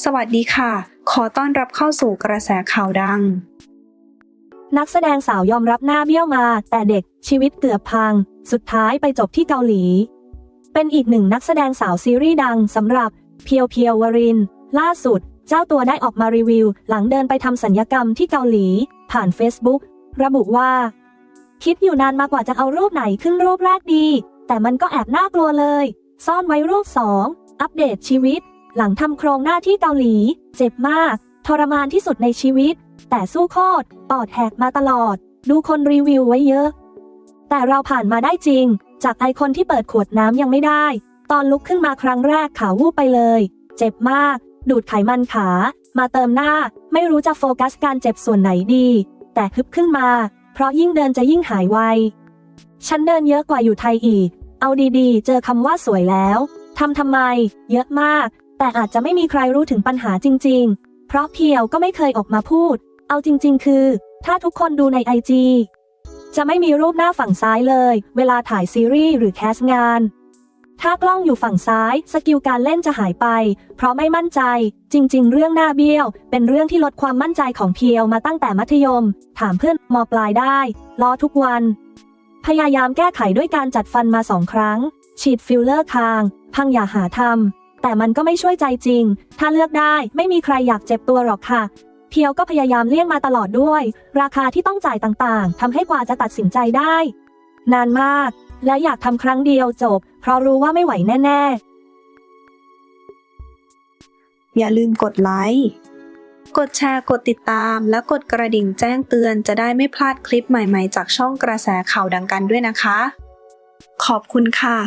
สวัสดีค่ะ ขอต้อนรับเข้าสู่กระแสข่าวดัง นักแสดงสาวยอมรับหน้าเบี้ยวมา แต่เด็กชีวิตเกือบพัง สุดท้ายไปจบที่เกาหลี เป็นอีกหนึ่งนักแสดงสาวซีรีส์ดังสำหรับเพียวเพียววริน ล่าสุด เจ้าตัวได้ออกมารีวิว หลังเดินไปทำสัญญกรรมที่เกาหลี ผ่าน Facebook ระบุว่า คิดอยู่นานมากว่าจะเอารูปไหนขึ้นรูปแรกดี แต่มันก็แอบน่ากลัวเลย ซ่อนไว้รูปสองอัปเดตชีวิต หลังทำโครงหน้าที่เกาหลี เจ็บมาก ทรมานที่สุดในชีวิต แต่สู้โคตรปอดแหกมาตลอด ดูคนรีวิวไว้เยอะ แต่เราผ่านมาได้จริง จากไอคนที่เปิดขวดน้ำยังไม่ได้ ตอนลุกขึ้นมาครั้งแรกขาวูบไปเลย เจ็บมาก ดูดไขมันขา มาเติมหน้า ไม่รู้จะโฟกัสการเจ็บส่วนไหนดี แต่ฮึบขึ้นมา เพราะยิ่งเดินจะยิ่งหายไว ฉันเดินเยอะกว่าอยู่ไทยอีก เอาดีๆ เจอคำว่าสวยแล้วทำทำไม เยอะมาก แต่อาจจะไม่มีใครรู้ถึงปัญหาจริง ๆ เพราะเพียวก็ไม่เคยออกมาพูด เอาจริง ๆ คือ ถ้าทุกคนดูในไอจีจะไม่มีรูปหน้าฝั่งซ้ายเลย เวลาถ่ายซีรีส์หรือแคสงาน ถ้ากล้องอยู่ฝั่งซ้าย สกิลการเล่นจะหายไป เพราะไม่มั่นใจ จริง ๆ เรื่องหน้าเบี้ยว เป็นเรื่องที่ลดความมั่นใจของเพียวมาตั้งแต่มัธยม ถามเพื่อนมปลายได้ ล้อทุกวัน พยายามแก้ไขด้วยการจัดฟันมาสองครั้ง ฉีดฟิลเลอร์คาง พังอย่าหาทำ แต่มันก็ไม่ช่วยใจจริง ถ้าเลือกได้ไม่มีใครอยากเจ็บตัวหรอกค่ะ เพียวก็พยายามเลี่ยงมาตลอดด้วย ราคาที่ต้องจ่ายต่างๆ ทำให้กว่าจะตัดสินใจได้ นานมาก และอยากทำครั้งเดียวจบ เพราะรู้ว่าไม่ไหวแน่ๆ อย่าลืมกดไลค์กดแชร์กดติดตาม และกดกระดิ่งแจ้งเตือนจะได้ไม่พลาดคลิปใหม่ๆ จากช่องกระแสข่าวดังกันด้วยนะคะ ขอบคุณค่ะ